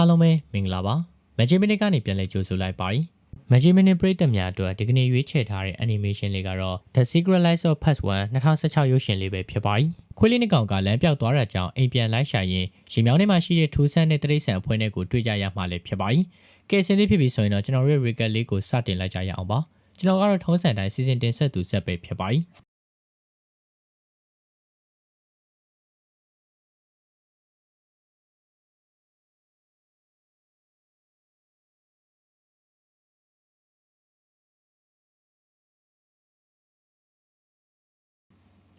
အားလုံးပဲမင်္ဂလာပါမဂျီမီနစ်ကနေပြန်လည်ကြိုဆိုလိုက်ပါမဂျီမီနစ်ပရိသတ်များအတွက်ဒီကနေ့ရွေးချယ်ထားတဲ့ animation လေးကတော့ The Secret Life of Part 1 2016ရုပ်ရှင်လေးပဲဖြစ်ပါတယ်ခွေးလေးနှစ်ကောင်ကလမ်းပြောက်သွားတဲ့ကြောင့်အိမ်ပြန်လိုက်ရှာရင်ရှင်မြောင်းထဲမှာရှိတဲ့ထူးဆန်းတဲ့တရိတ်ဆန်အဖွဲနဲ့ကိုတွေ့ကြရမှာလည်းဖြစ်ပါတယ်ကဲစင်းသေးဖြစ်ပြီဆိုရင်တော့ကျွန်တော်တို့ရဲ့ recap လေးကိုစတင်လိုက်ကြရအောင်ပါကျွန်တော်ကတော့ထုံးစံတိုင်းစီစဉ်တင်ဆက်သူဆက်ပဲဖြစ်ပါတ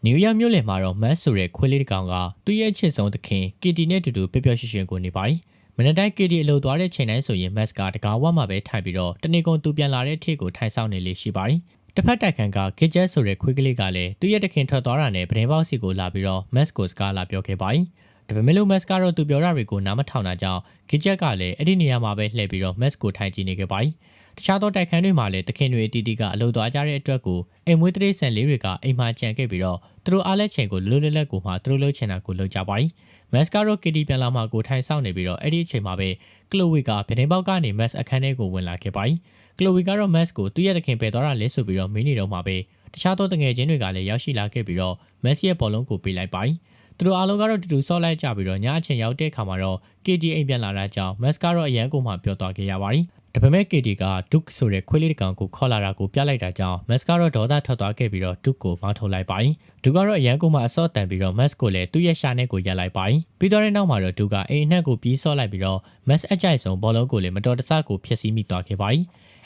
နယူးယောက်မြို့လယ်မှာတော့မတ်ဆိုတဲ့ခွေးလေးတစ်ကောင်ကသူ့ရဲ့အချစ်ဆုံးသခင်ကီတီနဲ့အတူတူပျော်ပျော်ရွှင်ရွှင်ကိုနေပါတယ်။မနက်တိုင်းကီတီအလုပ်သွားတဲ့ချိန်တိုင်းဆိုရင်မတ်ကတကားဝမှာပဲထိုင်ပြီးတော့တနေ့ကုန်သူပြန်လာတဲ့အထိကိုထိုင်ဆောင်နေလေးရှိပါတယ်။တစ်ဖက်တိုက်ခန်းကဂစ်ဂျက်ဆိုတဲ့ခွေးကလေးကလည်းသူ့ရဲ့သခင်ထွက်သွားတာနဲ့ပဒင်းပေါက်စီကိုလာပြီးတော့မတ်ကိုစကားလာပြောခဲ့ပါတယ်။ဒါပေမဲ့လို့မတ်ကတော့သူပြောတာတွေကိုနားမထောင်တာကြောင့်ဂစ်ဂျက်ကလည်းအဲ့ဒီနေရာမှာပဲလှည့်ပြီးတော့မတ်ကိုထိုင်ကြည့်နေခဲ့ပါတယ်။ တခြားသောတိုက်ခန်းတွေမှာလည်းတခင်တွေအတီးတီကအလုံသွားကြတဲ့အတွက်ကိုအိမ်မွေးတရိတ်ဆန်လေးတွေကအိမ်မှာကြံခဲ့ပြီးတော့သူတို့အားလက်ချိန်ကိုလွတ်လပ်လပ်ကိုမှသူတို့လှုပ်ချင်တာကိုလှုပ်ကြပါရီမက်စကာရိုကီတီပြန်လာမှကိုထိုင်ဆောင်နေပြီးတော့အဲ့ဒီအချိန်မှာပဲကလိုဝေကပြတင်းပေါက်ကနေမက်အခန်းထဲကိုဝင်လာခဲ့ပါရီကလိုဝေကတော့မက်ကိုသူ့ရဲ့တခင်ပယ်သွားတာလဲဆိုပြီးတော့မင်းနေတော့မှပဲတခြားသောတငယ်ချင်းတွေကလည်းရောက်ရှိလာခဲ့ပြီးတော့မက်ရဲ့ဘောလုံးကိုပေးလိုက်ပါရီသူတို့အားလုံးကတော့တူတူဆော့လိုက်ကြပြီးတော့ညအချိန်ရောက်တဲ့အခါမှာတော့ KD အိမ်ပြန်လာတာကြောင့်မက်စကတော့အရန်ကိုမှပြောသွားခဲ့ရပါတယ်။ ဒါပေမဲ့ KD က Duke ဆိုတဲ့ခွေးလေးတစ်ကောင်ကိုခေါ်လာတာကိုပြလိုက်တာကြောင့် Max ကတော့ဒေါသထွက်သွားခဲ့ပြီးတော့ Duke ကိုမောင်းထုတ်လိုက်ပါရင် Duke ကတော့အရန်ကိုမှအစော့တန်ပြီးတော့ Max ကိုလည်းသူ့ရဲ့ရှာနဲ့ကိုရက်လိုက်ပါရင်ပြီးတော့တဲ့နောက်မှာတော့ Duke ကအိမ်အနှံ့ကိုပြေးဆော့လိုက်ပြီးတော့ Max အကြိုက်ဆုံးဘောလုံးကိုလည်းမတော်တဆကိုဖျက်ဆီးမိသွားခဲ့ပါရင်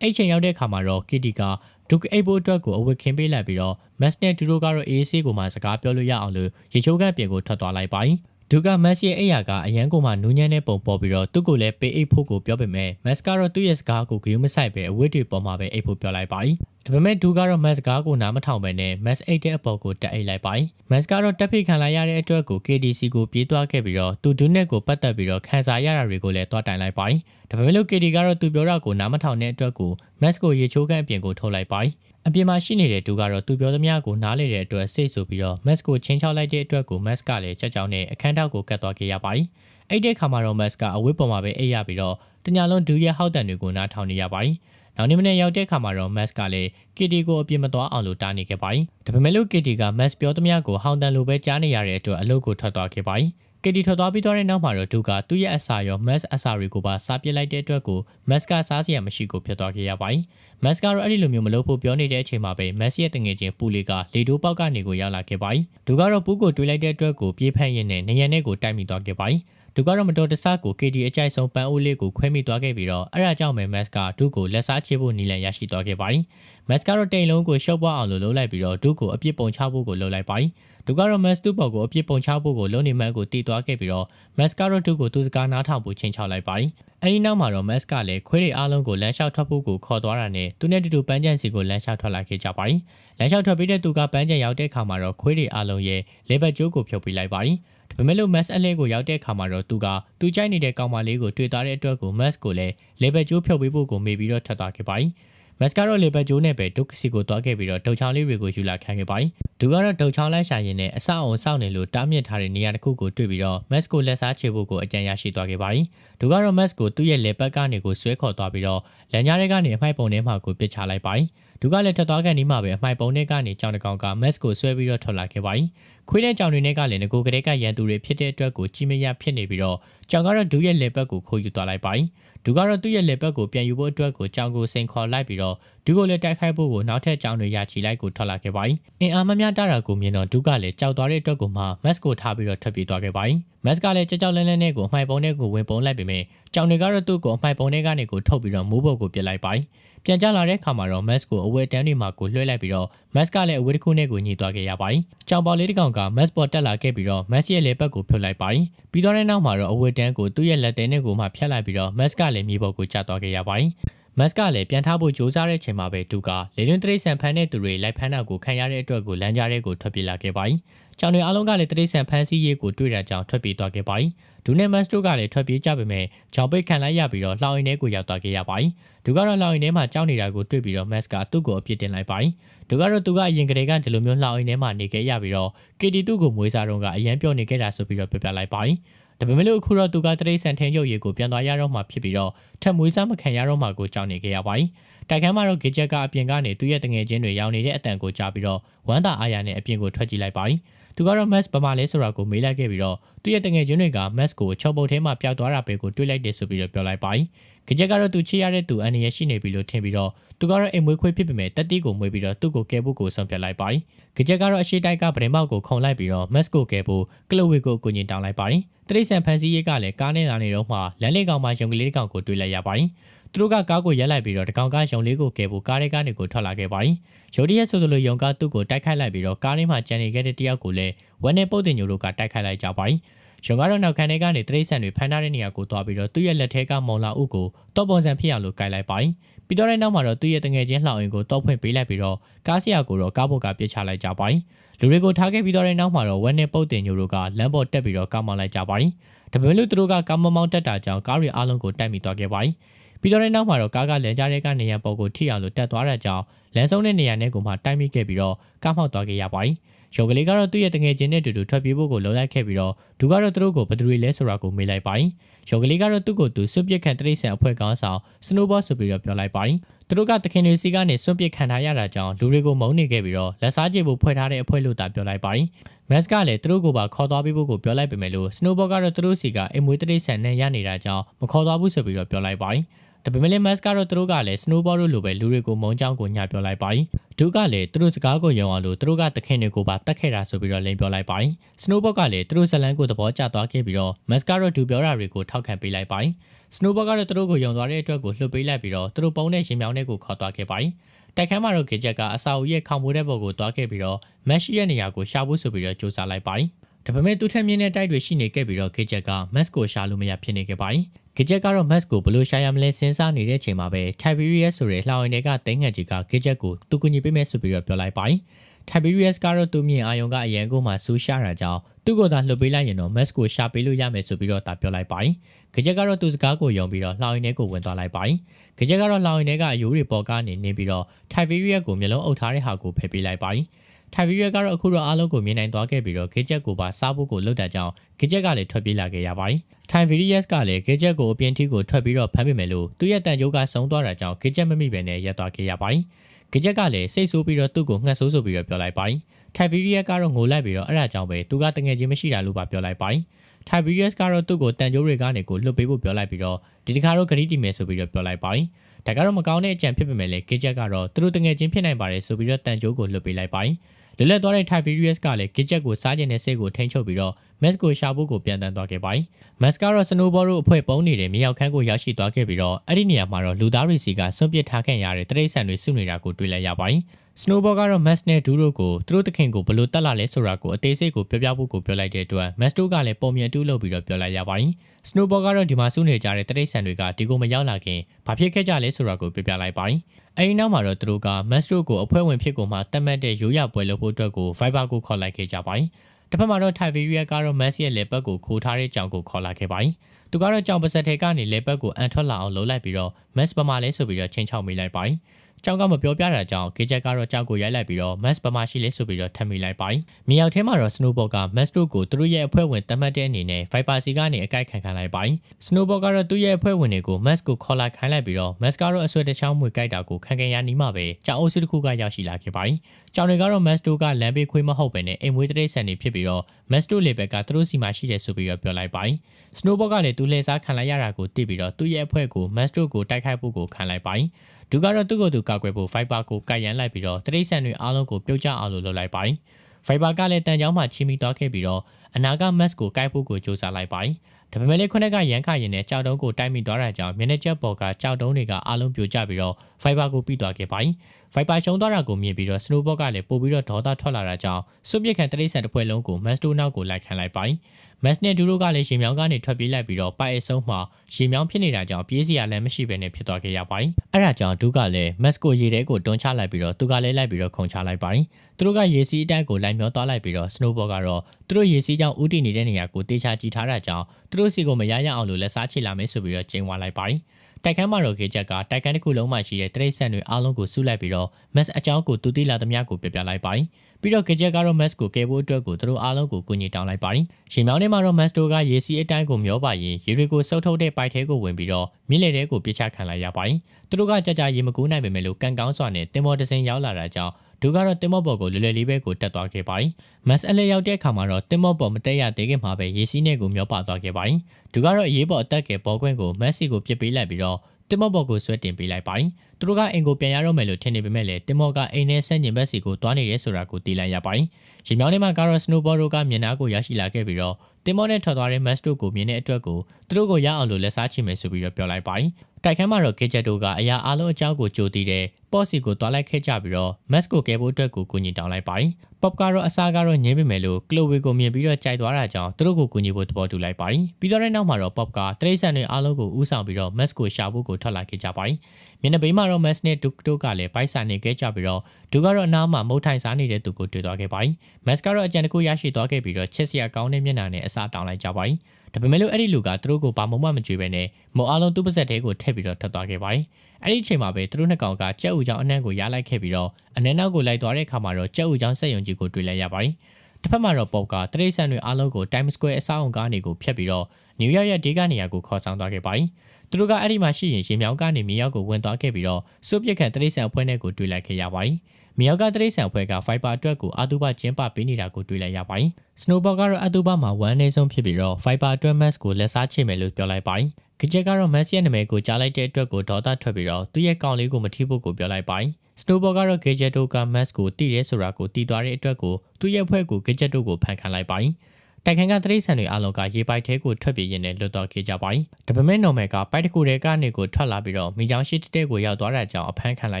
အဲ့ချိန်ရောက်တဲ့အခါမှာတော့ KD က Duke အိတ်ဘိုးအတွက်ကိုအဝတ်ခင်ပေးလိုက်ပြီးတော့ Max နဲ့ Duke ကတော့ AAC ကိုမှစကားပြောလို့ရအောင်လို့ရေချိုးကန့်ပြင်ကိုထွက်သွားလိုက်ပါရင် ဒူကာမက်စ်ရဲ့အိယာကအရန်ကိုမှနူးညံ့တဲ့ပုံပေါ်ပြီးတော့သူ့ကိုလည်းပေးအိတ်ဖို့ကိုပြောပေမဲ့မက်စ်ကတော့သူ့ရဲ့စကားကိုဂရုမစိုက်ပဲအဝတ်တွေပေါ်မှာပဲအိတ်ဖို့ပြောလိုက်ပါပြီ။ဒါပေမဲ့ဒူကတော့မက်စ်စကားကိုနားမထောင်ပဲနဲ့မက်စ်အိတ်တဲ့အပေါ်ကိုတက်အိတ်လိုက်ပါပြီ။မက်စ်ကတော့တက်ဖိခံလိုက်ရတဲ့အတွက်ကို KDC ကိုပြေးသွားခဲ့ပြီးတော့သူဒူနဲ့ကိုပတ်သက်ပြီးတော့ခံစားရတာတွေကိုလည်းတွားတိုင်လိုက်ပါပြီ။ဒါပေမဲ့လို့ KD ကတော့သူပြောတာကိုနားမထောင်တဲ့အတွက်ကိုမက်စ်ကိုရေချိုးကန့်အပြင်ကိုထုတ်လိုက်ပါပြီ။ အပြင်မှာရှိနေတဲ့သူကတော့သူပြောသမျှကိုနားလည်တဲ့အတွက်စိတ်ဆိုပြီးတော့ Max ကိုချင်းချောက်လိုက်တဲ့အတွက်ကို Max ကလည်းချက်ချောင်းနဲ့အခန်းထောက်ကိုကတ်သွားခဲ့ရပါတယ်။အဲ့တဲ့ခါမှာတော့ Max ကအဝတ်ပေါ်မှာပဲအိပ်ရပြီးတော့တညာလုံးဒူးရဲဟောက်တန်တွေကိုနားထောင်နေရပါတယ်။နောက်နေ့မနေ့ရောက်တဲ့ခါမှာတော့ Max ကလည်း KT ကိုအပြင်မသွားအောင်လို့တားနေခဲ့ပါတယ်။ဒါပေမဲ့လို့ KT က Max ပြောသမျှကိုဟောင်တန်လိုပဲကြားနေရတဲ့အတွက်အလုပ်ကိုထွက်သွားခဲ့ပါတယ်။ KD ထွက်သွားပြီးတော့တဲ့နောက်မှာတော့ဒူကသူ့ရဲ့အစာရော Max အစာတွေကိုပါစားပြစ်လိုက်တဲ့အတွက်ကို Max ကစားစရာမရှိကိုဖြစ်သွားခဲ့ရပါတယ်။ Max ကတော့အဲ့ဒီလိုမျိုးမလုပ်ဖို့ပြောနေတဲ့အချိန်မှာပဲ Max ရဲ့တငယ်ချင်းပူလီကလေတိုးပေါက်ကနေကိုရောက်လာခဲ့ပါတယ်။ဒူကတော့ပူးကိုတွေးလိုက်တဲ့အတွက်ကိုပြေးဖက်ရင်းနဲ့နေရံနဲ့ကိုတိုက်မိသွားခဲ့ပါတယ်။ဒူကတော့မတော်တဆကို KD အကြိုက်ဆုံးပန်အိုးလေးကိုခွဲမိသွားခဲ့ပြီးတော့အဲ့ဒါကြောင့်ပဲ Max ကဒူကိုလက်စားချေဖို့နီလန်ရရှိသွားခဲ့ပါတယ်။မက်စကာတော့တိန်လုံးကိုရှုပ်ပွားအောင်လို့လှုပ်လိုက်ပြီးတော့ဒုကိုအပြစ်ပုံချဖို့ကိုလှုပ်လိုက်ပါတယ်။ သူကတော့ Max 2ပေါ်ကိုအပြစ်ပုံချဖို့ကိုလုံနေမှန်းကိုတီးသွားခဲ့ပြီးတော့ Max ကတော့သူ့ကိုသူစကားနားထောင်ဖို့ချိန်ချလိုက်ပါတယ်။အဲဒီနောက်မှာတော့ Max ကလည်းခွေးတွေအားလုံးကိုလမ်းလျှောက်ထွက်ဖို့ကိုခေါ်သွားတာနဲ့သူနဲ့တူတူပန်းချန်စီကိုလမ်းလျှောက်ထွက်လာခဲ့ကြပါတယ်။လမ်းလျှောက်ထွက်ပြီးတဲ့သူကပန်းချန်ရောက်တဲ့အခါမှာတော့ခွေးတွေအားလုံးရဲ့လေဘက်ကျိုးကိုဖြုတ်ပစ်လိုက်ပါတယ်။ဒါပေမဲ့လို့ mass အလဲကိုရောက်တဲ့အခါမှာတော့သူကသူကြိုက်နေတဲ့ကောင်မလေးကိုတွေ့သွားတဲ့အတွက်ကို mass ကိုလည်း level ကျိုးဖြုတ်ပေးဖို့ကိုမေ့ပြီးတော့ထွက်သွားခဲ့ပါတယ်။ မက်စကာတော့လေဘတ်ဂျိုးနဲ့ပဲဒုက္ခစီကိုတွားခဲ့ပြီးတော့ဒုတ်ချောင်းလေးတွေကိုယူလာခံခဲ့ပါတယ်။သူကတော့ဒုတ်ချောင်းလိုက်ရှာရင်နဲ့အဆောက်အုံစောင့်နေလို့တားမြစ်ထားတဲ့နေရာတစ်ခုကိုတွေ့ပြီးတော့မက်စ်ကိုလက်စားချေဖို့ကိုအကြံရရှိသွားခဲ့ပါတယ်။သူကတော့မက်စ်ကိုသူ့ရဲ့လေဘတ်ကနေကိုဆွဲခေါ်သွားပြီးတော့လမ်းကြားထဲကနေအမိုက်ပုံထဲမှာကိုပစ်ချလိုက်ပါတယ်။သူကလည်းထက်သွားကန်ဒီမှာပဲအမိုက်ပုံထဲကနေကြောင်တကောင်ကမက်စ်ကိုဆွဲပြီးတော့ထွက်လာခဲ့ပါတယ်။ခွေးတဲ့ကြောင်တွေနဲ့ကလည်းငကိုကလေးကရန်သူတွေဖြစ်တဲ့အတွက်ကိုကြီးမရဖြစ်နေပြီးတော့ကြောင်ကတော့ဒူးရဲ့လေဘတ်ကိုခိုးယူသွားလိုက်ပါတယ်။ သူကတော့သူ့ရဲ့လက်ပတ်ကိုပြန်ယူဖို့အတွက်ကိုကြောင်ကိုစိန်ခေါ်လိုက်ပြီးတော့ဒူးကိုလည်းတိုက်ခိုက်ဖို့ကိုနောက်ထပ်ကြောင်တွေရချီလိုက်ကိုထွက်လာခဲ့ပါ၏။အင်အားမများတတာကိုမြင်တော့ဒူးကလည်းကြောက်သွားတဲ့အတွက်ကိုမှမက်စ်ကိုထားပြီးတော့ထွက်ပြေးသွားခဲ့ပါ၏။မက်စ်ကလည်းကြောက်ကြောက်လန့်လန့်နဲ့ကိုအမှိုက်ပုံးထဲကိုဝင်ပုံလိုက်ပေမဲ့ကြောင်တွေကတော့သူ့ကိုအမှိုက်ပုံးထဲကနေကိုထုတ်ပြီးတော့မိုးဘုတ်ကိုပြစ်လိုက်ပါ၏ ပြန်ကျလာတဲ့အခါမှာတော့ mask ကိုအဝယ်တန်းတွေမှာကိုလွှဲလိုက်ပြီးတော့ mask ကလည်းအဝယ်တစ်ခုနဲ့ကိုညှိသွားခဲ့ရပါတယ်။ကြောင်ပေါလေးတစ်ကောင်က mask ပေါ်တက်လာခဲ့ပြီးတော့ mask ရဲ့လက်ပတ်ကိုဖြုတ်လိုက်ပါတယ်။ပြီးတော့တဲ့နောက်မှာတော့အဝယ်တန်းကိုသူ့ရဲ့လက်တဲနဲ့ကိုမှဖြတ်လိုက်ပြီးတော့ mask ကလည်းမြေပေါ်ကိုကျသွားခဲ့ရပါတယ်။ mask ကလည်းပြန်ထားဖို့ကြိုးစားတဲ့အချိန်မှာပဲသူကလေလွင်တရိတ်ဆန်ဖမ်းတဲ့သူတွေလိုက်ဖမ်းတာကိုခံရတဲ့အတွက်ကိုလမ်းကြားထဲကိုထွက်ပြေးလာခဲ့ပါတယ်။ကြောင်တွေအလုံးကလည်းတရိတ်ဆန်ဖမ်းဆီးရေးကိုတွေ့တာကြောင့်ထွက်ပြေးသွားခဲ့ပါတယ်။ ဒူနက်မတ်စ်တို့ကလည်းထွက်ပြေးကြပေမဲ့ဂျောင်ပိတ်ခံလိုက်ရပြီးတော့လောင်ရင်ထဲကိုရောက်သွားခဲ့ရပါတယ်။သူကတော့လောင်ရင်ထဲမှာကြောက်နေတာကိုတွေ့ပြီးတော့မတ်စ်ကသူ့ကိုအပြစ်တင်လိုက်ပါတယ်။သူကတော့သူကအရင်ကတည်းကဒီလိုမျိုးလောင်ရင်ထဲမှာနေခဲ့ရပြီးတော့ KT သူ့ကိုမွေးစားတော့ကအရန်ပြောနေခဲ့တာဆိုပြီးတော့ပြပြလိုက်ပါတယ်။ဒါပေမဲ့လို့အခုတော့သူကတရိတ်ဆန်ထင်းရုပ်ရည်ကိုပြန်သွားရတော့မှဖြစ်ပြီးတော့ထက်မွေးစားမခံရတော့မှကိုကြောက်နေခဲ့ရပါတယ်။တိုက်ခန်းမှာတော့ဂစ်ချက်ကအပြင်ကနေသူ့ရဲ့တငယ်ချင်းတွေရောင်နေတဲ့အတန်ကိုကြားပြီးတော့ဝမ်းသာအားရနဲ့အပြင်ကိုထွက်ကြည့်လိုက်ပါတယ်။ သူကတော့ Max ဗမာလဲဆိုတာကိုမေးလိုက်ခဲ့ပြီးတော့သူ့ရဲ့တငယ်ချင်းတွေက Max ကိုချုပ်ပုတ်ထဲမှာပျောက်သွားတာပဲကိုတွေးလိုက်တယ်ဆိုပြီးတော့ပြောလိုက်ပါတယ်။ကြက်ကတော့သူချစ်ရတဲ့သူအန်နီရရှိနေပြီလို့ထင်ပြီးတော့သူကတော့အိမ်မွေးခွေးဖြစ်ပေမဲ့တက်တီကိုမွေးပြီးတော့သူ့ကိုကဲဖို့ကိုဆုံးဖြတ်လိုက်ပါတယ်။ကြက်ကတော့အရှိတိုက်ကဗရင်မောက်ကိုခုံလိုက်ပြီးတော့ Max ကိုကဲဖို့ကလဝေကိုအကူအညီတောင်းလိုက်ပါတယ်။တရိတ်ဆန်ဖန်စီရေးကလည်းကားနဲ့လာနေတော့မှလမ်းလေးကောင်မှရုံကလေးကောင်ကိုတွေးလိုက်ရပါတယ်။ သူတို့ကကားကိုရက်လိုက်ပြီးတော့တကောင်ကရုံလေးကိုကဲဖို့ကားရဲကနေကိုထွက်လာခဲ့ပါတယ်။ရုတ်တရက်ဆိုသလိုရုံကသူ့ကိုတိုက်ခိုက်လိုက်ပြီးတော့ကားလေးမှာကျန်နေခဲ့တဲ့တယောက်ကိုလည်းဝက်နဲ့ပုတ်တင်ညိုတို့ကတိုက်ခိုက်လိုက်ကြပါတယ်။ရုံကတော့နောက်ခံထဲကနေတရိတ်ဆန်တွေဖမ်းထားတဲ့နေရာကိုသွားပြီးတော့သူ့ရဲ့လက်ထဲကမုံလာဥကိုတော့ပုံစံဖြစ်အောင်လို့ကင်လိုက်ပါတယ်။ပြီးတော့တဲ့နောက်မှာတော့သူ့ရဲ့တငယ်ချင်းလှောင်ရင်ကိုတော့ဖွင့်ပေးလိုက်ပြီးတော့ကားဆရာကိုတော့ကားပေါ်ကပြစ်ချလိုက်ကြပါတယ်။လူတွေကိုထားခဲ့ပြီးတော့တဲ့နောက်မှာတော့ဝက်နဲ့ပုတ်တင်ညိုတို့ကလမ်းပေါ်တက်ပြီးတော့ကားမောင်းလိုက်ကြပါတယ်။ဒါပေမဲ့လို့သူတို့ကကားမမောင်းတက်တာကြောင့်ကားတွေအားလုံးကိုတိုက်မိသွားခဲ့ပါတယ်။ ပြီးတော့တဲ့နောက်မှာတော့ကားကလမ်းကြားထဲကနေရန်ပေါ်ကိုထိအောင်လို့တက်သွားတဲ့ကြောင့်လမ်းဆုံးတဲ့နေရာနဲ့ကိုမှတိုက်မိခဲ့ပြီးတော့ကားမောက်သွားခဲ့ရပါတယ်။ရုပ်ကလေးကတော့သူ့ရဲ့တငယ်ချင်းနဲ့တူတူထွက်ပြေးဖို့ကိုလုံလိုက်ခဲ့ပြီးတော့ဒူကတော့သူတို့ကိုဘယ်သူတွေလဲဆိုတာကိုမေးလိုက်ပါတယ်။ရုပ်ကလေးကတော့သူ့ကိုသူစွန့်ပစ်ခံတရိတ်ဆန်အဖွဲ့ကောင်းဆောင်စနိုးဘောဆိုပြီးတော့ပြောလိုက်ပါတယ်။သူတို့ကတခင်တွေစီကနေစွန့်ပစ်ခံထားရတာကြောင့်လူတွေကိုမုန်းနေခဲ့ပြီးတော့လက်စားကြည့်ဖို့ဖွဲ့ထားတဲ့အဖွဲ့လို့သာပြောလိုက်ပါတယ်။မက်စ်ကလည်းသူတို့ကိုပါခေါ်သွားပေးဖို့ကိုပြောလိုက်ပေမဲ့လို့စနိုးဘောကတော့သူတို့စီကအမွေတရိတ်ဆန်နဲ့ရနေတာကြောင့်မခေါ်သွားဘူးဆိုပြီးတော့ပြောလိုက်ပါတယ်။ ဒါပေမဲ့လည်း Max ကတော့သူတို့ကလည်း Snowball တို့လိုပဲလူတွေကိုမုန်းချောင်းကိုညှပြောလိုက်ပါရင်ဒုကလည်းသူတို့စကားကိုယုံအောင်လို့သူတို့ကတခင်တွေကိုပါတတ်ခဲ့တာဆိုပြီးတော့လိန်ပြောလိုက်ပါရင် Snowball ကလည်းသူတို့ဇလန်ကိုသဘောကျသွားခဲ့ပြီးတော့ Max ကတော့ဒူပြောတာတွေကိုထောက်ခံပေးလိုက်ပါရင် Snowball ကတော့သူတို့ကိုယုံသွားတဲ့အတွက်ကိုလှုပ်ပေးလိုက်ပြီးတော့သူတို့ပုံတဲ့ရှင်မြောင်းတွေကိုခေါ်သွားခဲ့ပါရင်တိုက်ခန်းမှာတော့ကေချက်ကအစာအုပ်ရဲ့ခေါင်မိုးတဲ့ပုံကိုသွားခဲ့ပြီးတော့မက်ရှိရဲ့နေရာကိုရှာဖို့ဆိုပြီးတော့စူးစမ်းလိုက်ပါရင်ဒါပေမဲ့သူထက်မြင့်တဲ့တိုက်တွေရှိနေခဲ့ပြီးတော့ KJ က mask ကိုရှာလို့မရဖြစ်နေခဲ့ပါရင် ဂစ်ဂျက်ကတော့ Max ကိုဘလို့ရှာရမလဲစဉ်းစားနေတဲ့ချိန်မှာပဲ Tiberius ဆိုတဲ့လှောင်ရင်တွေကတင်းငယ်ကြီးကဂစ်ဂျက်ကိုသူကူညီပေးမယ်ဆိုပြီးတော့ပြောလိုက်ပါတယ်။ Tiberius ကတော့သူမြင်အာယုံကအရန်ကိုမှဆူရှာတာကြောင့်သူ့ကိုသာလှုပ်ပေးလိုက်ရင်တော့ Max ကိုရှာပေးလို့ရမယ်ဆိုပြီးတော့တာပြောလိုက်ပါတယ်။ဂစ်ဂျက်ကတော့သူစကားကိုယုံပြီးတော့လှောင်ရင်တွေကိုဝင်သွားလိုက်ပါတယ်။ဂစ်ဂျက်ကတော့လှောင်ရင်တွေကအယိုးတွေပေါ်ကနေနေပြီးတော့ Tiberius ကိုမျိုးလုံးအုပ်ထားတဲ့ဟာကိုဖယ်ပေးလိုက်ပါတယ်။ ထိုင်ဗီရက်ကတော့အခုတော့အားလုံးကိုမြင်နိုင်သွားခဲ့ပြီးတော့ဂေဂျက်ကိုပါစားဖို့ကိုလုပ်တာကြောင့်ဂေဂျက်ကလည်းထွက်ပြေးလာခဲ့ရပါတယ်။ထိုင်ဗီရက်စ်ကလည်းဂေဂျက်ကိုအပြင်ထိကိုထွက်ပြီးတော့ဖမ်းမိမယ်လို့သူ့ရဲ့တန်ကြိုးကဆုံးသွားတာကြောင့်ဂေဂျက်မမိပဲနဲ့ရပ်သွားခဲ့ရပါတယ်။ဂေဂျက်ကလည်းစိတ်ဆိုးပြီးတော့သူ့ကိုငှက်ဆိုးဆိုပြီးတော့ပြောလိုက်ပါတယ်။ထိုင်ဗီရက်ကတော့ငိုလိုက်ပြီးတော့အဲ့ဒါကြောင့်ပဲသူကတငယ်ချင်းမရှိတာလို့ပါပြောလိုက်ပါတယ်။ Tiberius ကတော့သူ့ကိုတန်ကြိုးတွေကနေကိုလှုပ်ပေးဖို့ပြောလိုက်ပြီးတော့ဒီတစ်ခါတော့ဂရီတီမယ်ဆိုပြီးတော့ပြောလိုက်ပါတယ်။ဒါကတော့မကောင်းတဲ့အကြံဖြစ်ပေမဲ့လည်းကေချက်ကတော့သူတို့တငယ်ချင်းဖြစ်နိုင်ပါတယ်ဆိုပြီးတော့တန်ကြိုးကိုလှုပ်ပေးလိုက်ပါတယ်။ လွတ်လပ်သွားတဲ့ Tiberius ကလည်း Gidget ကိုစားကျင်တဲ့စိတ်ကိုထိန်းချုပ်ပြီးတော့ Max ကိုရှာဖို့ကိုပြန်တန်းသွားခဲ့ပါတယ်။ Max ကတော့ Snowball တို့အဖွဲ့ပုံနေတဲ့မြေရောက်ခန်းကိုရောက်ရှိသွားခဲ့ပြီးတော့အဲ့ဒီနေရာမှာတော့လူသားတွေစီကစွန့်ပစ်ထားခဲ့ရတဲ့တရိတ်ဆန်တွေစုနေတာကိုတွေ့လိုက်ရပါတယ်။ Snowball ကတော့ Max နဲ့ Duro ကိုသူတို့တခင်ကိုဘလို့တက်လာလဲဆိုတာကိုအသေးစိတ်ကိုပြောပြဖို့ကိုပြောလိုက်တဲ့အတွက် Max တို့ကလည်းပုံမြင်တူးလုပ်ပြီးတော့ပြောလိုက်ရပါတယ်။ Snowball ကတော့ဒီမှာစုနေကြတဲ့တရိတ်ဆန်တွေကဒီကိုမရောက်လာခင်ဘာဖြစ်ခဲ့ကြလဲဆိုတာကိုပြောပြလိုက်ပါတယ်။အဲဒီနောက်မှာတော့သူတို့က Mastro ကိုအဖွဲ့ဝင်ဖြစ်ကိုမှတတ်မှတ်တဲ့ရိုးရပွဲလုပ်ဖို့အတွက်ကို Viber ကိုခေါ်လိုက်ခဲ့ကြပါတယ်။တစ်ဖက်မှာတော့ Tiberia ကတော့ Mass ရဲ့လေပတ်ကိုခိုးထားတဲ့ကြောင်ကိုခေါ်လာခဲ့ပါတယ်။သူကတော့ကြောင်ပါစက်ထဲကနေလေပတ်ကိုအန်ထွက်လာအောင်လှုပ်လိုက်ပြီးတော့ Mass ပမာလဲဆိုပြီးတော့ချင်းချောက်မိလိုက်ပါတယ်။ ကြောက်ကမပြောပြတာကြောင့်ဂေဂျက်ကတော့ကြောက်ကိုရိုက်လိုက်ပြီးတော့ Max ပမာရှိလဲဆိုပြီးတော့ထပ်မိလိုက်ပါတယ်။မြေရောက်ထဲမှာတော့ Snowball က Max တို့ကိုသူတို့ရဲ့အဖွဲ့ဝင်တတ်မှတ်တဲ့အနေနဲ့ Viper စီကနေအကိုက်ခံခံလိုက်ပါတယ်။ Snowball ကတော့သူ့ရဲ့အဖွဲ့ဝင်တွေကို Max ကိုခေါ်လာခိုင်းလိုက်ပြီးတော့ Max ကတော့အဆွဲတစ်ချောင်းမွေကြိုက်တာကိုခံခံရနီးမှပဲကြောက်အုပ်စုတစ်ခုကရောက်ရှိလာခဲ့ပါတယ်။ကြောင်တွေကတော့ Max တို့ကလမ်းဘေးခွေးမဟုတ်ပဲနဲ့အိမ်မွေးတရိတ်ဆန်တွေဖြစ်ပြီးတော့ Max တို့လေဘက်ကသူတို့စီမှာရှိတယ်ဆိုပြီးတော့ပြောလိုက်ပါတယ်။ Snowball ကလည်းသူလှည့်စားခံလိုက်ရတာကိုသိပြီးတော့သူ့ရဲ့အဖွဲ့ကို Max တို့ကိုတိုက်ခိုက်ဖို့ကိုခံလိုက်ပါတယ်။ ဒူကတော့သူ့ကိုယ်သူကာကွယ်ဖို့ Viper ကိုကိုက်ရန်လိုက်ပြီးတော့တရိတ်ဆန်တွေအားလုံးကိုပြုတ်ကျအောင်လုပ်လိုက်ပါတယ်။ Viper ကလည်းတန်ကြောင်းမှချီမီသွားခဲ့ပြီးတော့အနာက Max ကိုကိုက်ဖို့ကိုစူးစမ်းလိုက်ပါတယ်။ဒါပေမဲ့လည်းခုနကရန်ခရင်နဲ့ကြောက်တုံးကိုတိုက်မိသွားတာကြောင့်မျက်နှာချက်ပေါ်ကကြောက်တုံးတွေကအားလုံးပြိုကျပြီးတော့ Viper ကိုပြီးသွားခဲ့ပါတယ်။ Viper ရှုံးသွားတာကိုမြင်ပြီးတော့ Snowball ကလည်းပို့ပြီးတော့ဒေါသထွက်လာတာကြောင့်စွန့်ပစ်ခံတရိတ်ဆန်တစ်ဖွဲ့လုံးကို Max တို့နောက်ကိုလိုက်ခံလိုက်ပါတယ်။ Max နဲ့ဒူရိုကလည်းရေမြောင်းကနေထွက်ပြေးလိုက်ပြီးတော့ပိုက်အဆုံးမှာရေမြောင်းဖြစ်နေတာကြောင့်ပြေးစရာလည်းမရှိဘဲနဲ့ဖြစ်သွားခဲ့ရပါတယ်။အဲဒါကြောင့်ဒူကလည်း Max ကိုရေထဲကိုတွန်းချလိုက်ပြီးတော့သူကလည်းလိုက်ပြီးတော့ခုန်ချလိုက်ပါတယ်။သူတို့ကရေစီးအတိုင်းကိုလိုက်မျောသွားလိုက်ပြီးတော့ Snowball ကတော့သူတို့ရေစီးကြောင့်ဥတီနေတဲ့နေရာကိုတေချာကြည့်ထားတာကြောင့်သူတို့စီကိုမရရအောင်လို့လက်စားချိလာမယ်ဆိုပြီးတော့ကျင်းဝါလိုက်ပါတယ်။ တိုက်ခန်းမှာတော့ခေချက်ကတိုက်ခန်းတစ်ခုလုံးမှာရှိတဲ့တရိတ်ဆန်တွေအားလုံးကိုစုလိုက်ပြီးတော့ Max အကြောင်းကိုတူတီလာသမျှကိုပြပြလိုက်ပါတယ်။ပြီးတော့ gadget ကတော့ mask ကိုကယ်ဖို့အတွက်ကိုသူတို့အားလုံးကိုကူညီတောင်းလိုက်ပါတယ်ရှင်မြောင်းထဲမှာတော့ mask တို့ကရေစီအတိုင်းကိုမျောပါရင်ရေတွေကိုစုပ်ထုတ်တဲ့ပိုက်ထဲကိုဝင်ပြီးတော့မြစ်လေထဲကိုပြစ်ချခံလိုက်ရပါတယ်သူတို့ကကြကြရေမကူးနိုင်ပေမဲ့လို့ကန်ကောင်းစွာနဲ့တင်မော်တစင်ရောက်လာတာကြောင့် သူကတော့တင်မော့ပေါ်ကိုလွယ်လွယ်လေးပဲကိုတက်သွားခဲ့ပါတယ်။မတ်အလဲရောက်တဲ့အခါမှာတော့တင်မော့ပေါ်မတက်ရသေးခင်မှာပဲရေစီးနဲ့ကိုမျောပါသွားခဲ့ပါတယ်။သူကတော့အရေးပေါ်အသက်ကယ်ပေါ်ခွင့်ကိုမက်ဆီကိုပြစ်ပေးလိုက်ပြီးတော့တင်မော့ပေါ်ကိုဆွဲတင်ပေးလိုက်ပါတယ်။ သူတို့ကအိမ်ကိုပြန်ရတော့မယ်လို့ထင်နေပေမဲ့လည်းတင်မော့ကအိမ်နဲ့ဆန့်ကျင်ဘက်စီကိုတွားနေတယ်ဆိုတာကိုသိလိုက်ရပါတယ်။ရှင်မြောင်းထဲမှာကတော့ snowball တို့ကမျက်နှာကိုရရှိလာခဲ့ပြီးတော့တင်မော့နဲ့ထွက်သွားတဲ့ match တို့ကိုမြင်တဲ့အတွက်ကိုသူတို့ကိုရအောင်လို့လက်စားချင်မယ်ဆိုပြီးတော့ပြောလိုက်ပါတယ်။တိုက်ခန်းမှာတော့ gadget တို့ကအရာအလုံးအကြောင်းကိုကြိုတည်တဲ့ပေါ့စီကိုတွားလိုက်ခဲ့ကြပြီးတော့ mask ကိုကယ်ဖို့အတွက်ကိုကူညီတောင်းလိုက်ပါတယ်။ pop ကတော့အစားကတော့ညင်းပေမဲ့လို့ chloe ကိုမြင်ပြီးတော့ကြိုက်သွားတာကြောင့်သူတို့ကိုကူညီဖို့သဘောတူလိုက်ပါတယ်။ပြီးတော့တဲ့နောက်မှာတော့ pop ကတရိတ်ဆန်တွေအားလုံးကိုဦးဆောင်ပြီးတော့ mask ကိုရှာဖို့ကိုထွက်လာခဲ့ကြပါတယ်။ မျက်နှာပိမှာတော့ mask နဲ့ duke တို့ကလည်းပိုက်ဆံနေခဲ့ကြပြီးတော့ဒုကတော့အနားမှာမုတ်ထိုင်စားနေတဲ့သူကိုတွေ့သွားခဲ့ပါတယ်။ mask ကတော့အကြံတစ်ခုရရှိသွားခဲ့ပြီးတော့ချစ်စရာကောင်းတဲ့မျက်နှာနဲ့အစားတောင်းလိုက်ကြပါတယ်။ဒါပေမဲ့လို့အဲ့ဒီလူကသူတို့ကိုဘာမှမကြွေးပဲနဲ့မော်အားလုံးသူ့ပါဇက်ထဲကိုထည့်ပြီးတော့ထွက်သွားခဲ့ပါတယ်။အဲ့ဒီအချိန်မှာပဲသူတို့နှစ်ကောင်ကကြက်ဥချောင်းအနှံ့ကိုရလိုက်ခဲ့ပြီးတော့အနှဲနောက်ကိုလိုက်သွားတဲ့အခါမှာတော့ကြက်ဥချောင်းစက်ယုံကြီးကိုတွေ့လိုက်ရပါတယ်။တစ်ဖက်မှာတော့ပေါ့ကတရိတ်ဆန်တွေအားလုံးကို Times Square အဆောက်အုံကနေကိုဖျက်ပြီးတော့နယူးယောက်ရဲ့ဒေကနေရာကိုခေါ်ဆောင်သွားခဲ့ပါတယ်။ သူတို့ကအဲ့ဒီမှာရှိရင်ရှင်မြောင်းကနေမြေရောက်ကိုဝင်သွားခဲ့ပြီးတော့စုပ်ပြက်ခန့်တရိတ်ဆန်အဖွဲ့နဲ့ကိုတွေ့လိုက်ခဲ့ရပါတယ်။မြောက်ကတရိတ်ဆန်အဖွဲ့က Viper အတွက်ကိုအာတူဘကျင်းပပေးနေတာကိုတွေ့လိုက်ရပါတယ်။ Snowball ကတော့အာတူဘမှာဝမ်းနေဆုံးဖြစ်ပြီးတော့ Viper အတွက် Mask ကိုလက်စားချေမယ်လို့ပြောလိုက်ပါတယ်။ကြက်ကတော့ Mask ရဲ့နာမည်ကိုကြားလိုက်တဲ့အတွက်ကိုဒေါသထွက်ပြီးတော့သူ့ရဲ့ကောင်လေးကိုမထိဖို့ကိုပြောလိုက်ပါတယ်။ Snowball ကတော့ Gadget တို့က Mask ကိုတီးရဲဆိုတာကိုတီးသွားတဲ့အတွက်ကိုသူ့ရဲ့ဖွဲ့ကို Gadget တို့ကိုဖန်ခံလိုက်ပါတယ်။ တိုင်ခန်ကတရိတ်ဆန်တွေအလုံးကရေပိုက်ထဲကိုထွက်ပြေးရင်းနဲ့လွတ်တော့ခဲ့ကြပါတယ်။ဒါပေမဲ့ normal ကပိုက်တစ်ခုတည်းကနေကိုထွက်လာပြီးတော့မိချောင်းရှိတဲ့ကိုရောက်သွားတဲ့ကြောင့်အဖမ်းခံလို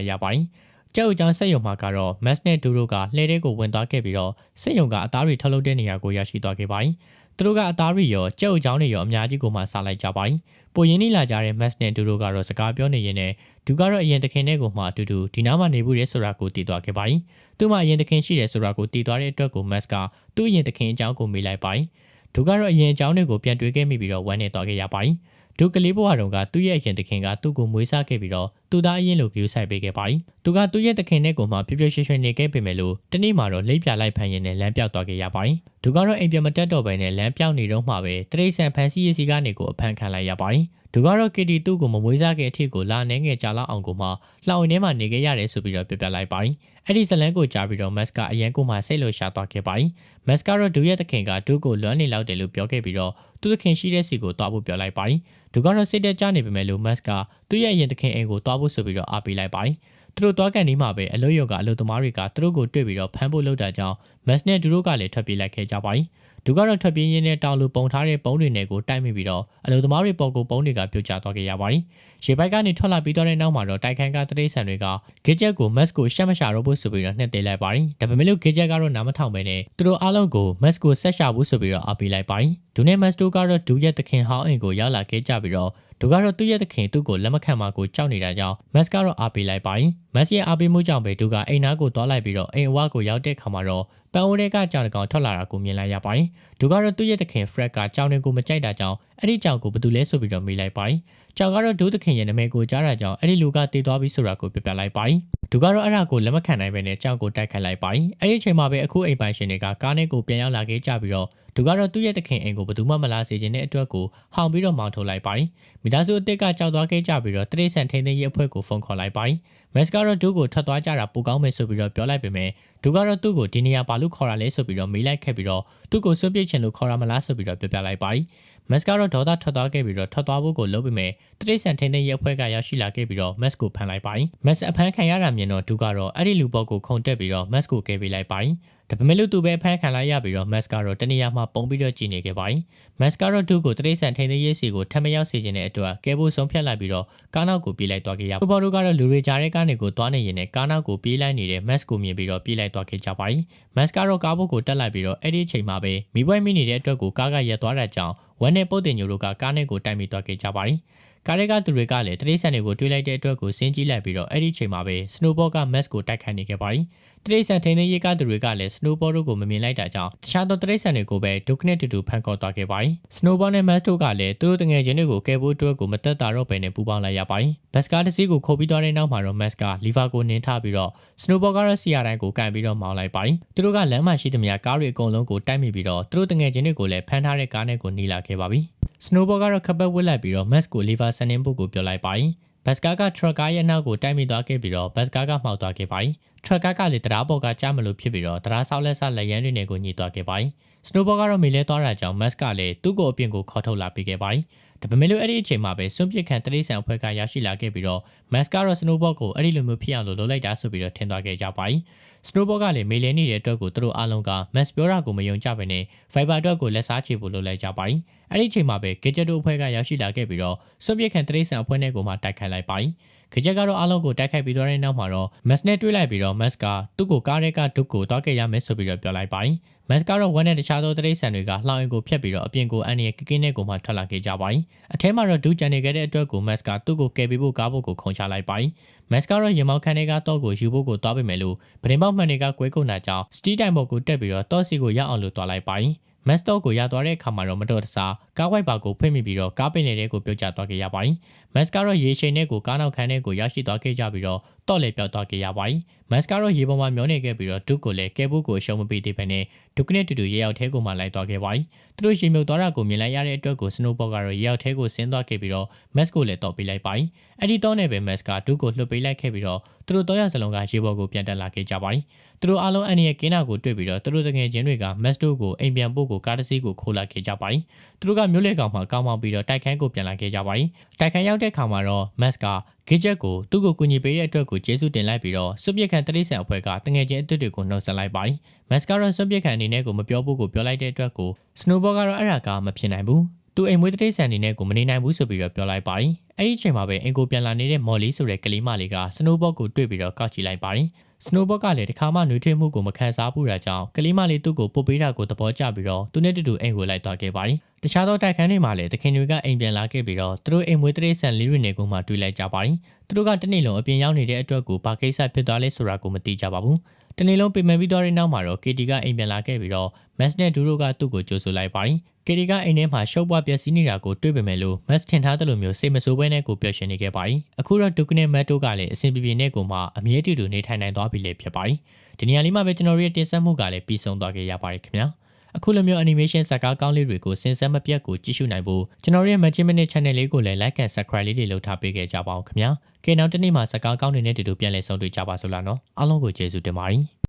က်ရပါတယ်။ကျောက်ကြောင်စက်ရုံမှာကတော့ Max နဲ့ဒူတို့ကလှဲတဲ့ကိုဝင်သွားခဲ့ပြီးတော့စက်ရုံကအသားတွေထုတ်လုပ်တဲ့နေရာကိုရရှိသွားခဲ့ပါတယ်။သူတို့ကအသားတွေရောကျောက်ကြောင်တွေရောအများကြီးကိုမှစားလိုက်ကြပါတယ်။ ပိုရင်းနှီးလာကြတဲ့ Max နဲ့ဒူတို့ကတော့စကားပြောနေရင်းနဲ့ဒူကတော့အရင်တခင်နဲ့ကိုမှအတူတူဒီနားမှာနေဘူးရဲဆိုတာကိုတည်သွားခဲ့ပါတယ်။သူ့မှာအရင်တခင်ရှိတယ်ဆိုတာကိုတည်သွားတဲ့အတွက်ကို Max ကသူ့အရင်တခင်အကြောင်းကိုမေးလိုက်ပါတယ်။ဒူကတော့အရင်အကြောင်းတွေကိုပြန်တွေးခဲ့မိပြီးတော့ဝမ်းနေသွားခဲ့ရပါတယ်။ ဒုကလေးဘဝတုန်းကသူ့ရဲ့အရင်တခင်ကသူ့ကိုမွေးစားခဲ့ပြီးတော့သူသားအရင်လိုကြိုးဆိုင်ပေးခဲ့ပါတယ်။သူကသူ့ရဲ့တခင်နဲ့ကိုမှပြပြရွှေရွှေနေခဲ့ပေမဲ့လို့တနေ့မှာတော့လိပ်ပြလိုက်ဖန်ရင်နဲ့လမ်းပြောက်သွားခဲ့ရပါတယ်။သူကတော့အိမ်ပြန်မတက်တော့ဘဲနဲ့လမ်းပြောက်နေတော့မှပဲတရိတ်ဆန်ဖန်စီရစီကနေကိုအဖမ်းခံလိုက်ရပါတယ်။သူကတော့ကီတီသူ့ကိုမမွေးစားခင်အထစ်ကိုလာနေငယ်ကြာလောက်အောင်ကိုမှလှောင်ထဲမှာနေခဲ့ရတယ်ဆိုပြီးတော့ပြပြလိုက်ပါတယ်။ အဲ့ဒီဇလန်ကိုကြားပြီးတော့မတ်ကအရန်ကိုမှစိတ်လို့ရှာသွားခဲ့ပါတယ်။မတ်ကတော့ဒူရဲ့တခင်ကဒူကိုလွမ်းနေလောက်တယ်လို့ပြောခဲ့ပြီးတော့သူ့တခင်ရှိတဲ့စီကိုတွားဖို့ပြောလိုက်ပါတယ်။ဒူကတော့စိတ်တက်ကြနေပေမဲ့လို့မတ်ကသူ့ရဲ့အရင်တခင်အိမ်ကိုတွားဖို့ဆိုပြီးတော့အားပေးလိုက်ပါတယ်။သူတို့တွားကန်ဒီမှာပဲအလို့ရောကအလို့သမားတွေကသူတို့ကိုတွေ့ပြီးတော့ဖမ်းဖို့လုပ်တာကြောင့်မတ်နဲ့ဒူတို့ကလည်းထွက်ပြေးလိုက်ခဲ့ကြပါတ ယ်။ဒုကတော့ထွက်ပြေးရင်းနဲ့တောင်လူပုံထားတဲ့ပုံးတွေနဲ့ကိုတိုက်မိပြီးတော့အလုံသမားတွေပေါ်ကိုပုံးတွေကပြုတ်ကျသွားခဲ့ရပါတယ်။ရေပိုက်ကနေထွက်လာပြီးတော့တဲ့နောက်မှာတော့တိုက်ခန်းကတရိတ်ဆန်တွေကဂစ်ဂျက်ကိုမက်စ်ကိုရှက်မရှာတော့ဘူးဆိုပြီးတော့နှက်သေးလိုက်ပါတယ်။ဒါပေမဲ့လို့ဂစ်ဂျက်ကတော့နားမထောင်ပဲနဲ့သူတို့အားလုံးကိုမက်စ်ကိုဆက်ရှာဘူးဆိုပြီးတော့အားပေးလိုက်ပါတယ်။ဒူနဲ့မက်စ်တို့ကတော့ဒူရဲ့သခင်ဟောင်းအိမ်ကိုရောက်လာခဲ့ကြပြီးတော့ဒုကတော့သူ့ရဲ့သခင်သူ့ကိုလက်မခံမှာကိုကြောက်နေတာကြောင့်မက်စ်ကတော့အားပေးလိုက်ပါတယ်။မက်စ်ရဲ့အားပေးမှုကြောင့်ပဲဒုကအိမ်နာကိုသွားလိုက်ပြီးတော့အိမ်အဝကိုရောက်တဲ့ခါမှာတော့ ပန်အိုးတွေကကြောင်တကောင်ထွက်လာတာကိုမြင်လိုက်ရပါတယ်။ဒုကတော့သူ့ရဲ့သခင် Fred ကကြောင်တွေကိုမကြိုက်တာကြောင့်အဲ့ဒီကြောင်ကိုဘယ်သူလဲဆိုပြီးတော့မေးလိုက်ပါတယ်။ကြောင်ကတော့ဒုသခင်ရဲ့နာမည်ကိုကြားတာကြောင့်အဲ့ဒီလူကတည်သွားပြီးဆိုတာကိုပြပြလိုက်ပါတယ်။ဒုကတော့အဲ့ဒါကိုလက်မခံနိုင်ပဲနဲ့ကြောင်ကိုတိုက်ခတ်လိုက်ပါတယ်။အဲ့ဒီအချိန်မှာပဲအခုအိမ်ပိုင်ရှင်တွေကကားနဲ့ကိုပြန်ရောက်လာခဲ့ကြပြီးတော့သူကတော့သူ့ရဲ့တခင်အိမ်ကိုဘယ်သူမှမလာစေချင်တဲ့အတွက်ကိုဟောင်ပြီးတော့မောင်းထုတ်လိုက်ပါတယ်။မိသားစုအစ်စ်ကကြောက်သွားခဲ့ကြပြီးတော့တရိတ်ဆန်ထိန်းသိမ်းရေးအဖွဲ့ကိုဖုန်းခေါ်လိုက်ပါတယ်။မက်စကတော့ဒုကိုထွက်သွားကြတာပိုကောင်းမယ်ဆိုပြီးတော့ပြောလိုက်ပေမဲ့ ဒုကတော့သူ့ကိုဒီနေရာဘာလို့ခေါ်ရလဲဆိုပြီးတော့မေးလိုက်ခဲ့ပြီးတော့သူ့ကိုစွန့်ပစ်ချင်လို့ခေါ်ရမလားဆိုပြီးတော့ပြောပြလိုက်ပါတယ်။မက်စကတော့ဒေါသထွက်သွားခဲ့ပြီးတော့ထွက်သွားဖို့ကိုလုပ်ပေမဲ့တရိတ်ဆန်ထိန်းသိမ်းရေးအဖွဲ့ကရောက်ရှိလာခဲ့ပြီးတော့မက်စ်ကိုဖမ်းလိုက်ပါတယ်။မက်စ်အဖမ်းခံရတာမြင်တော့ဒုကတော့အဲ့ဒီလူပေါ်ကိုခုန်တက်ပြီးတော့မက်စ်ကိုကယ်ပေးလိုက်ပါတယ်။ ဒါပေမဲ့လို့သူပဲဖမ်းခံလိုက်ရပြီးတော့ Mask ကတော့တနေရာမှာပုံပြီးတော့ကြည်နေခဲ့ပါတယ်။ Mask ကတော့သူ့ကိုတရိတ်ဆန်ထိန်သိမ်းရေးစီကိုထပ်မရောက်စေခြင်းတဲ့အတွက်ကဲဖို့ဆုံးဖြတ်လိုက်ပြီးတော့ကားနောက်ကိုပြေးလိုက်သွားခဲ့ရ။ဘော်တို့ကတော့လူတွေကြားတဲ့ကားနေကိုသွားနေရင်လည်းကားနောက်ကိုပြေးလိုက်နေတဲ့ Mask ကိုမြင်ပြီးတော့ပြေးလိုက်သွားခဲ့ကြပါတယ်။ Mask ကတော့ကားဘုတ်ကိုတက်လိုက်ပြီးတော့အဲ့ဒီအချိန်မှာပဲမိပွဲမိနေတဲ့အတွက်ကိုကားကရက်သွားတာကြောင့်ဝမ်းနဲ့ပုတ်တင်ညိုတို့ကကားနဲ့ကိုတိုက်မိသွားခဲ့ကြပါတယ်။ကားရဲကသူတွေကလည်းတရိတ်ဆန်တွေကိုတွေးလိုက်တဲ့အတွက်ကိုစင်းကြီးလိုက်ပြီးတော့အဲ့ဒီချိန်မှာပဲ Snowball က Mask ကိုတိုက်ခိုက်နေခဲ့ပါတယ်။ တတရိတ်ဆန်ထိန်းသိမ်းရေးကသူတွေကလည်း Snowball တို့ကိုမမြင်လိုက်တာကြောင့်တခြားသောတရိတ်ဆန်တွေကိုပဲဒုက္ခနဲ့တူတူဖန်ခေါ်သွားခဲ့ပါတယ်။ Snowball နဲ့ Max တို့ကလည်းသူတို့တငယ်ချင်းတွေကိုကယ်ဖို့အတွက်ကိုမတက်တာတော့ပဲနဲ့ပူးပေါင်းလိုက်ရပါတယ်။ Max ကားတစ်စီးကိုခုတ်ပြီးသွားတဲ့နောက်မှာတော့ Max က Lever ကိုနင်းထားပြီးတော့ Snowball ကတော့စီယာတိုင်းကိုကန်ပြီးတော့မောင်းလိုက်ပါတယ်။သူတို့ကလမ်းမှာရှိသမျှကားတွေအကုန်လုံးကိုတိုက်မိပြီးတော့သူတို့တငယ်ချင်းတွေကိုလည်းဖမ်းထားတဲ့ကားနဲ့ကိုနှီးလာခဲ့ပါပြီ။ Snowball ကတော့ခပ်ပတ်ဝစ်လိုက်ပြီးတော့ Max ကို Lever ဆန်နင်းဖို့ကိုပြောလိုက်ပါတယ်။ဘတ်စကားကထရက်ကားရဲ့နောက်ကိုတိုက်မိသွားခဲ့ပြီးတော့ဘတ်စကားကမှောက်သွားခဲ့ပါတယ်။ ထရက်ကားကလည်းတရားပေါ်ကကြားမလို့ဖြစ်ပြီးတော့တရားဆောက်လက်ဆလက်ရန်တွေနဲ့ကိုညှိသွားခဲ့ပါတယ်။ Snowball ကတော့မေလဲသွားတာကြောင့် Max ကလည်းသူ့ကိုအပြင်ကိုခေါ်ထုတ်လာပေးခဲ့ပါတယ်။ဒါပေမဲ့လို့အဲ့ဒီအချိန်မှာပဲစွန့်ပစ်ခံတရိษံအဖွဲ့ကရရှိလာခဲ့ပြီးတော့ Max ကတော့ Snowball ကိုအဲ့ဒီလိုမျိုးဖြစ်အောင်လုပ်လိုက်တာဆိုပြီးတော့ထင်သွားခဲ့ကြပါတယ်။ Snowball ကလည်းမေလဲနေတဲ့အတွက်ကိုသူတို့အားလုံးက Max ပြောတာကိုမယုံကြဘဲနဲ့ Viber အတွက်ကိုလက်စားချေဖို့လုပ်လိုက်ကြပါတယ်။အဲ့ဒီအချိန်မှာပဲ Gadget တို့အဖွဲ့ကရောက်ရှိလာခဲ့ပြီးတော့စွန့်ပစ်ခံတရိษံအဖွဲ့နဲ့ကိုမှတိုက်ခိုက်လိုက်ပါတယ်။ ခကြက်ကတော့အားလုံးကိုတိုက်ခိုက်ပြီးတော့တဲ့နောက်မှာတော့ Max နဲ့တွေ့လိုက်ပြီးတော့ Max ကသူ့ကိုကားထဲကဒုတ်ကိုတောက်ခဲ့ရမယ်ဆိုပြီးတော့ပြောလိုက်ပါတယ်။ Max ကတော့ဝက်နဲ့တခြားသောတရိษံတွေကလှောင်အိမ်ကိုဖျက်ပြီးတော့အပြင်ကိုအန်ရီကကင်းနဲ့ကိုမှထွက်လာခဲ့ကြပါတယ်။အထဲမှာတော့ဒုကြံနေခဲ့တဲ့အတွက်ကို Max ကသူ့ကိုကယ်ပေးဖို့ကားဖို့ကိုခုံချလိုက်ပါတယ်။ Max ကတော့ရင်မောက်ခန်းထဲကတော့ကိုယူဖို့ကိုသွားပေမဲ့လို့ဗရင်ပေါက်မှန်တွေကကွဲကုန်တာကြောင့်စတီးတိုင်ဘော်ကိုတက်ပြီးတော့တော့စီကိုရောက်အောင်လို့သွားလိုက်ပါ တယ်။ Max တော့ကိုရသွားတဲ့အခါမှာတော့မတော်တဆကားဝိုက်ပါကိုဖွင့်မိပြီးတော့ကားပင်လေတဲ့ကိုပြုတ်ကျသွားခဲ့ရပါတယ်။ Max ကတော့ရေရှိန်နဲ့ကိုကားနောက်ခန်းထဲကိုရောက်ရှိသွားခဲ့ကြပြီးတော့တော့လေပြောက်သွားခဲ့ရပါတယ်။ Max ကတော့ရေပေါ်မှာမျောနေခဲ့ပြီးတော့ဒုကိုလည်းကဲဖို့ကိုအရှုံးမပေးသေးဘဲနဲ့ဒုကနဲ့တူတူရေရောက်ထဲကိုမှလိုက်သွားခဲ့ပါတယ်။သူတို့ရေမြုပ်သွားတာကိုမြင်လိုက်ရတဲ့အတွက်ကို Snowball ကတော့ရေရောက်ထဲကိုဆင်းသွားခဲ့ပြီးတော့ Max ကိုလည်းတော့ပေးလိုက်ပါတယ်။အဲ့ဒီတော့နဲ့ပဲ Max ကဒုကိုလှုပ်ပေးလိုက်ခဲ့ပြီးတော့သူတို့တော့ရစလုံးကရေပေါ်ကိုပြန်တက်လာခဲ့ကြပါတယ်။ သူတို့အားလုံးအန်ရဲ့ကင်းနာကိုတွေ့ပြီးတော့သူတို့တငယ်ချင်းတွေက Max တို့ကိုအိမ်ပြန်ဖို့ကိုကားတစ်စီးကိုခိုးလာခဲ့ကြပါတယ်။သူတို့ကမြို့လေကောင်မှာကောင်းမောင်းပြီးတော့တိုက်ခန်းကိုပြန်လာခဲ့ကြပါတယ်။တိုက်ခန်းရောက်တဲ့ခါမှာတော့ Max က Gadget ကိုသူ့ကိုကူညီပေးတဲ့အတွက်ကိုကျေးဇူးတင်လိုက်ပြီးတော့စွန့်ပစ်ခံတရိษံအဖွဲ့ကတငယ်ချင်းအစ်စ်တွေကိုနှုတ်ဆက်လိုက်ပါတယ်။ Max ကတော့စွန့်ပစ်ခံအနေနဲ့ကိုမပြောဖို့ကိုပြောလိုက်တဲ့အတွက်ကို Snowball ကတော့အဲ့ဒါကမဖြစ်နိုင်ဘူး။သူအိမ်မွေးတရိษံအနေနဲ့ကိုမနေနိုင်ဘူးဆိုပြီးတော့ပြောလိုက်ပါတယ်။အဲ့ဒီအချိန်မှာပဲအင်ကိုပြန်လာနေတဲ့ Molly ဆိုတဲ့ကလေးမလေးက Snowball ကိုတွေ့ပြီးတော့ကောက်ကြည့်လိုက်ပါတယ်။ Snowball ကလည်းတခါမှနှွေးထွေးမှုကိုမခံစားဘူးတာကြောင့်ကလေးမလေးသူ့ကိုပို့ပေးတာကိုသဘောကျပြီးတော့သူနဲ့တူတူအိမ်ကိုလိုက်သွားခဲ့ပါတယ်။တခြားသောတိုက်ခန်းတွေမှာလည်းတခင်တွေကအိမ်ပြန်လာခဲ့ပြီးတော့သူတို့အိမ်မွေးတရိษံလေးတွေနဲ့ကိုမှတွေ့လိုက်ကြပါတယ်။သူတို့ကတနေ့လုံးအပြင်ရောက်နေတဲ့အတွက်ကိုဘာကိစ္စဖြစ်သွားလဲဆိုတာကိုမသိကြပါဘူး။တနေ့လုံးပြင်ပပြီးတော့တဲ့နောက်မှာတော့ KT ကအိမ်ပြန်လာခဲ့ပြီးတော့ Max နဲ့ဒူတို့ကသူ့ကိုကြိုဆိုလိုက်ပါတယ်။ KT ကအိမ်ထဲမှာရှုပ်ပွားပျက်စီးနေတာကိုတွေ့ပေမဲ့လို့ Max ထင်ထားသလိုမျိုးစိတ်မဆိုးဘဲနဲ့ကိုပျော်ရွှင်နေခဲ့ပါတယ်။အခုတော့ဒုက္ခနဲ့ Matt တို့ကလည်းအဆင်ပြေပြေနဲ့ကိုမှအမြဲတူတူနေထိုင်နိုင်သွားပြီလေဖြစ်ပါတယ်။ဒီနေရာလေးမှာပဲကျွန်တော်တို့ရဲ့တင်ဆက်မှုကလည်းပြီးဆုံးသွားခဲ့ရပါတယ်ခင်ဗျာ။အခုလိုမျိုး animation ဇာတ်ကားကောင်းလေးတွေကိုစင်စက်မပြတ်ကိုကြည့်ရှုနိုင်ဖို့ကျွန်တော်ရဲ့ Magic Minute Channel လေးကိုလည်း like and subscribe လေးတွေလုပ်ထားပေးခဲ့ကြပါအောင်ခင်ဗျာ။ကဲနောက်တစ်နေ့မှာဇာတ်ကားကောင်းတွေနဲ့တူတူပြန်လည်ဆုံတွေ့ကြပါစို့လားနော်။အားလုံးကိုကျေးဇူးတင်ပါတယ်။